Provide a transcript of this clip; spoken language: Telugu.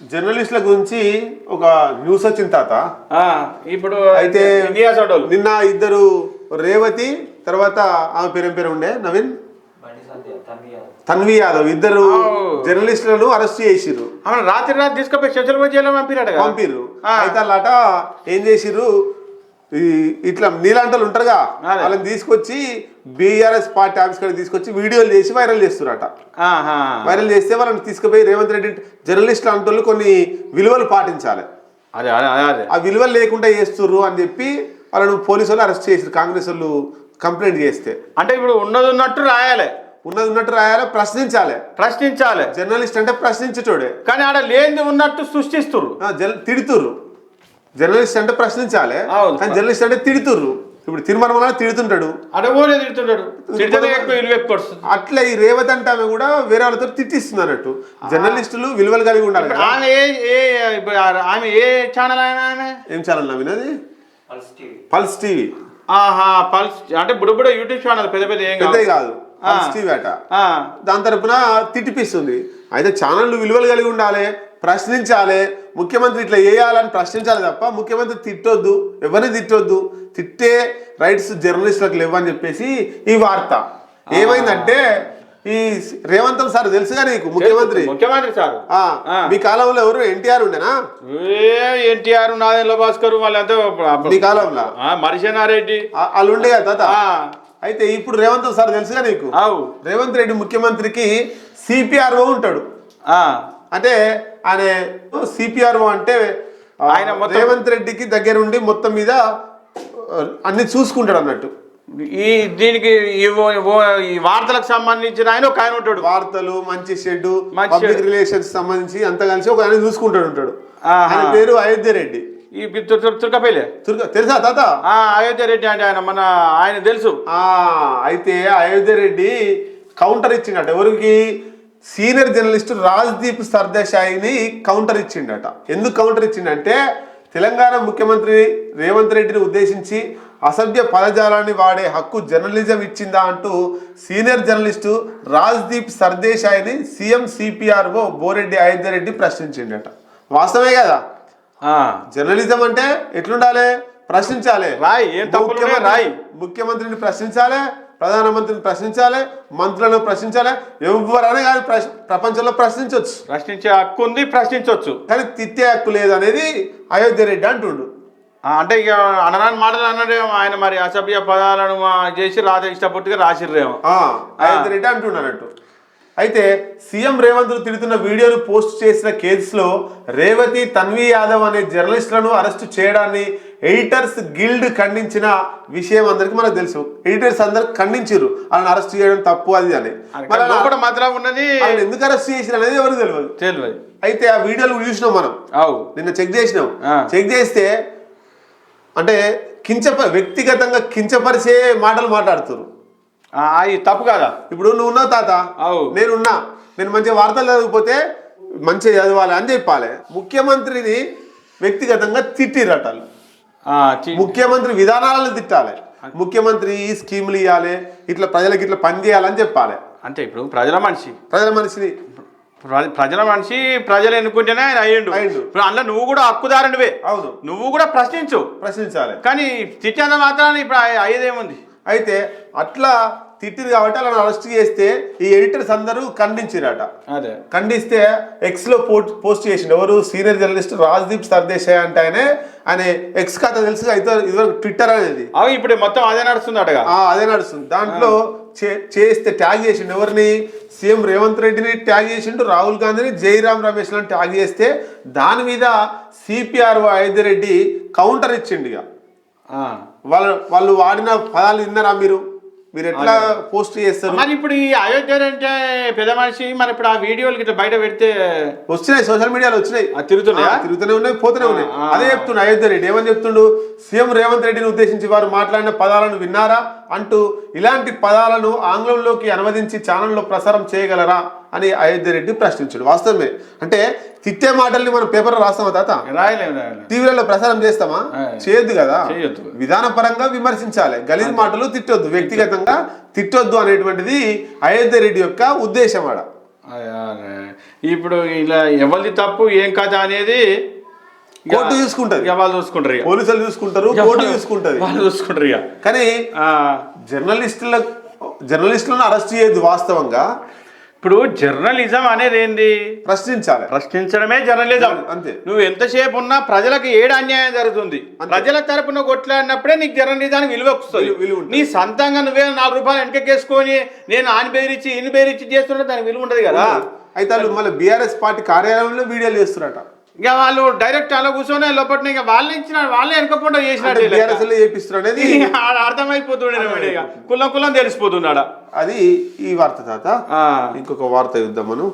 జర్నలిస్టుల గురించి ఒక న్యూస్ వచ్చింది తాత. ఆ, ఇప్పుడు అయితే ఇండియా సోడోలు నిన్న ఇద్దరు రేవతి తర్వాత ఆమె పేరు పేరు ఉండే? నవీన్? తన్వి యాదవ్. ఇద్దరు జర్నలిస్టులను అరెస్ట్ చేసిర్రు. అవును రాత్రి రాత్రి తీసుకుపోయి కదా పంపిర్రు. ఆ. అయితే వాళ్ళట ఏం చేసిర్రు? ఈ ఇట్లా నీలాంటలు ఉంటారుగా. వాళ్ళని తీసుకొచ్చి బీఆర్ఎస్ పార్టీ ఆఫీస్ కాడ తీసుకొచ్చి వీడియోలు చేసి వైరల్ ఆహా. వైరల్ చేస్తే వాళ్ళని తీసుకుపోయి రేవంత్ రెడ్డి జర్నలిస్టులు అంటోళ్ళు కొన్ని విలువలు పాటించాలి. అదే అదే అదే అదే. ఆ విలువలు లేకుండా చేస్తుర్రు అని చెప్పి వాళ్ళను పోలీసు వాళ్ళు అరెస్ట్ చేసారు కాంగ్రెస్ వాళ్ళు కంప్లైంట్ చేస్తే. అంటే ఇప్పుడు ఉన్నది ఉన్నట్టు రాయాలి. ఉన్నది ఉన్నట్టు రాయాలి? ప్రశ్నించాలి. ప్రశ్నించాలి. జర్నలిస్ట్ అంటే ప్రశ్నించేటోడే. కానీ ఆడ లేనిది ఉన్నట్టు జర్ తిడుతుర్రు. జర్నలిస్ట్ అంటే ప్రశ్నించాలి. అవును. కానీ జర్నలిస్ట్ అంటే తిడుతుర్రు. ఇప్పుడు తిరుమల తిడుతుంటాడు. ఊరే తిడుతుంటాడు. తిడితేనే ఎక్కువ విలువ ఎక్కువ వస్తుంది. అట్లా ఈ రేవత్ అంటే ఆమె కూడా వేరే వాళ్ళతో తిట్టిస్తుంది అన్నట్టు. జర్నలిస్టులు విలువలు కలిగి ఉండాలి ఆమె ఏ ఏ ఇప్పుడు ఆమె ఏ ఛానల్ అయినా ఆమె? ఏం ఛానల్ వినది? పల్స్ టీవీ ఆహా పల్స్ అంటే ఇప్పుడు కూడా యూట్యూబ్ ఛానల్ పెద్ద పెద్ద ఏం కాదు. కాదు. పల్స్ టీవీ అట. ఆ, దాని తరపున తిట్టిపిస్తుంది. అయితే ఛానళ్ళు విలువలు కలిగి ఉండాలి. ప్రశ్నించాలి. ముఖ్యమంత్రి ఇట్లా వేయాలని ప్రశ్నించాలి తప్ప ముఖ్యమంత్రి తిట్టొద్దు. ఎవరిని తిట్టొద్దు? తిట్టే రైట్స్ జర్నలిస్టులకు లేవని చెప్పేసి ఈ వార్త. ఏమైందంటే ఈ రేవంత్ సార్ తెలుసుగా నీకు? ముఖ్యమంత్రి. ముఖ్యమంత్రి సార్. మీ కాలంలో ఎవరు? ఎన్టీఆర్ ఉండేనా? ఎన్టీఆర్ నాదెండ్ల భాస్కర్ వాళ్ళంతా మీ కాలంలో? మరిసేనారెడ్డి. వాళ్ళు ఉండే కదా తాత? అయితే ఇప్పుడు రేవంత్ సార్ తెలుసుగా నీకు? రేవంత్ రెడ్డి ముఖ్యమంత్రికి సిపిఆర్ఓ ఉంటాడు. ఆ, అంటే ఆయన సిపిఆర్ఓ అంటే ఆయన రేవంత్ రెడ్డికి దగ్గర ఉండి మొత్తం మీద అన్ని చూసుకుంటాడు అన్నట్టు. ఈ దీనికి ఈ వార్తలకు సంబంధించిన ఆయన ఒక ఆయన ఉంటాడు. వార్తలు మంచి షెడ్ పబ్లిక్. రిలేషన్స్ సంబంధించి అంతా కలిసి ఒక ఆయన చూసుకుంటాడు ఉంటాడు. ఆయన పేరు అయోధ్య రెడ్డి. ఈ పి- తుర్- తుర్- తుర్కపల్లి. తుర్క తెలుసా తాత? అయోధ్య రెడ్డి అంటే ఆయన మన ఆయన తెలుసు. ఆ అయితే అయోధ్య రెడ్డి కౌంటర్ ఇచ్చిండట ఎవరికి? సీనియర్ జర్నలిస్ట్ రాజ్దీప్ సర్దేశాయిని కౌంటర్ ఇచ్చిండట. ఎందుకు కౌంటర్ ఇచ్చిండంటే తెలంగాణ ముఖ్యమంత్రి రేవంత్ రెడ్డిని ఉద్దేశించి అసభ్య పదజాలాన్ని వాడే హక్కు జర్నలిజం ఇచ్చిందా అంటూ సీనియర్ జర్నలిస్టు రాజ్దీప్ సర్దేశాయిని సీఎం సిపిఆర్ఓ బోరెడ్డి రెడ్డి ప్రశ్నించిండట. వాస్తవమే కదా? జర్నలిజం అంటే ఎట్లుండాలి? ప్రశ్నించాలి. రాయ్. ముఖ్యమంత్రిని ప్రశ్నించాలి? ప్రధానమంత్రిని ప్రశ్నించాలి మంత్రులను ప్రశ్నించాలి ఎవరైనా కానీ ప్రపంచంలో ప్రశ్నించవచ్చు ప్రశ్నించే హక్కు ఉంది ప్రశ్నించవచ్చు కానీ తిట్టే హక్కు లేదు అనేది అయోధ్య రెడ్డి అంటుండు. అంటే ఇక అనరాని మాటలు అన్నాడేమో ఆయన మరి అసభ్య పదాలను చేసి రాత ఇష్టపూర్తిగా రాసిర్రేమో. అయోధ్య రెడ్డి అంటుండు అన్నట్టు. అయితే సీఎం రేవంత్ తిడుతున్న వీడియోను పోస్ట్ చేసిన కేసులో రేవతి తన్వి యాదవ్ అనే జర్నలిస్టులను అరెస్టు చేయడాన్ని ఎడిటర్స్ గిల్డ్ ఖండించిన విషయం అందరికీ మనకు తెలుసు. ఎడిటర్స్ అందరు ఖండించారు వాళ్ళని అరెస్ట్ చేయడం తప్పు అది అని. మరి మాత్రం ఉన్నది ఎందుకు అరెస్ట్ చేసిన అనేది ఎవరికి తెలియదు తెలియదు అయితే ఆ వీడియోలు చూసినాం మనం. అవు. నిన్న చెక్ చేసినాం. చెక్ చేస్తే అంటే కించప వ్యక్తిగతంగా కించపరిచే మాటలు మాట్లాడుతున్నారు తప్పు కదా? ఇప్పుడు నువ్వు ఉన్నావు తాత. నేనున్నా నేను మంచిగా వార్తలు చదివిపోతే మంచిగా చదవాలి అని చెప్పాలి. ముఖ్యమంత్రిని వ్యక్తిగతంగా తిట్టిరట వాళ్ళు. ఆ, చి- ముఖ్యమంత్రి విధానాలను తిట్టాలి. ముఖ్యమంత్రి ఈ స్కీములు ఇవ్వాలి ఇట్లా ప్రజలకు ఇట్లా పని చేయాలని చెప్పాలి. అంటే ఇప్పుడు ప్రజల మనిషి. ప్రజల మనిషిని ప్ర- ప్రజల మనిషి ప్రజలు ఎన్నుకుంటేనే ఆయన అయ్యిండు. ఇప్పుడు అందులో నువ్వు కూడా హక్కుదారునివే. అవును. నువ్వు కూడా ప్రశ్నించు. ప్రశ్నించాలి. కానీ తిట్టేంత మాత్రాన్ని ఇప్పుడు అయ్య- అయ్యేదేముంది అయితే అట్లా తిట్టిరు కాబట్టి అలా అరెస్ట్ చేస్తే ఈ ఎడిటర్స్ అందరూ ఖండించిరట అదే. ఖండిస్తే ఎక్స్లో పోస్ట్ చేసిండు ఎవరు? సీనియర్ జర్నలిస్ట్ రాజ్దీప్ సర్దేశాయ్ అంటే ఆయన ఆయన ఎక్స్ ఖాతా తెలుసు అయితే ఇదివరకు ట్విట్టర్ అనేది. అవి ఇప్పుడు మొత్తం అదే నడుస్తుంది అటగా ఆ, అదే నడుస్తుంది. దాంట్లో చే- చేస్తే ట్యాగ్ చేసిండు ఎవరిని? సీఎం రేవంత్ రెడ్డిని ట్యాగ్ చేసిండు రాహుల్ గాంధీని జైరామ్ రమేష్లను ట్యాగ్ చేస్తే దాని మీద సిపిఆర్ రెడ్డి కౌంటర్ ఇచ్చిండు ఇక. వాళ్ళు వాళ్ళు వాడిన పదాలు విన్నారా మీరు? మీరు ఎట్లా పోస్ట్ చేస్తారు? మరి ఇప్పుడు ఈ అయోధ్య అంటే పెద్ద మనిషి మరి ఇప్పుడు ఆ వీడియోలు ఇట్లా బయట పెడితే వచ్చినాయి సోషల్ మీడియాలో వచ్చినాయి. తిరుగుతున్నాయా? తిరుగుతూనే ఉన్నాయి పోతూనే ఉన్నాయి. అదే చెప్తుండు అయోధ్య రెడ్డి. ఏమని చెప్తుండు? సీఎం రేవంత్ రెడ్డిని ఉద్దేశించి వారు మాట్లాడిన పదాలను విన్నారా? అంటూ ఇలాంటి పదాలను ఆంగ్లంలోకి అనువదించి ఛానల్లో ప్రసారం చేయగలరా అని అయోధ్య రెడ్డి ప్రశ్నించాడు. వాస్తవమే. అంటే తిట్టే మాటల్ని మనం పేపర్ రాస్తామా తాత? టీవీలలో ప్రసారం చేస్తామా. చేయొద్దు కదా. విధానపరంగా విమర్శించాలి. గలీజ్ మాటలు తిట్టొద్దు. వ్యక్తిగతంగా తిట్టొద్దు అనేటువంటిది అయోధ్య రెడ్డి యొక్క ఉద్దేశం ఆడ. ఇప్పుడు ఇలా ఎవరిది తప్పు ఏం కథ అనేది కోర్టు చూసుకుంటది. ఇక వాళ్ళు చూసుకుంటారు ఇక. పోలీసులు చూసుకుంటారు కోర్టు చూసుకుంటది. వాళ్ళు చూసుకుంటారు ఇక. కానీ జర్నలిస్టుల జర్నలిస్టులను అరెస్ట్ చేయదు వాస్తవంగా. ఇప్పుడు జర్నలిజం అనేది ఏంది? ప్రశ్నించాలి. ప్రశ్నించడమే జర్నలిజం. అంతే. నువ్వు ఎంతసేపు ఉన్నా ప్రజలకు ఏడు అన్యాయం జరుగుతుంది. ప్రజల తరపున కొట్లాడినప్పుడే నీకు జర్నలిజానికి విలువ వస్తుంది. నీ సొంతంగా నువ్వే నాలుగు రూపాయలు వెనకేసుకొని నేను ఆని బెదిరించి ఇన్ని బెదిరించి చేస్తుంటే దానికి విలువ ఉండదు కదా. అయితే వాళ్ళు మళ్ళీ బీఆర్ఎస్ పార్టీ కార్యాలయంలో వీడియోలు చేస్తున్నారట ఇక వాళ్ళు డైరెక్ట్ అలా కూర్చొని లోపల ఇక వాళ్ళు ఇచ్చిన వాళ్ళే చేసినట్టు బీఆర్ఎస్లో చేపిస్తున్నారు అనేది అర్థమైపోతుండే ఇక. కులం కులం తెలిసిపోతున్నాడా అది ఈ వార్త తాత. ఇంకొక వార్త చూద్దాం మనం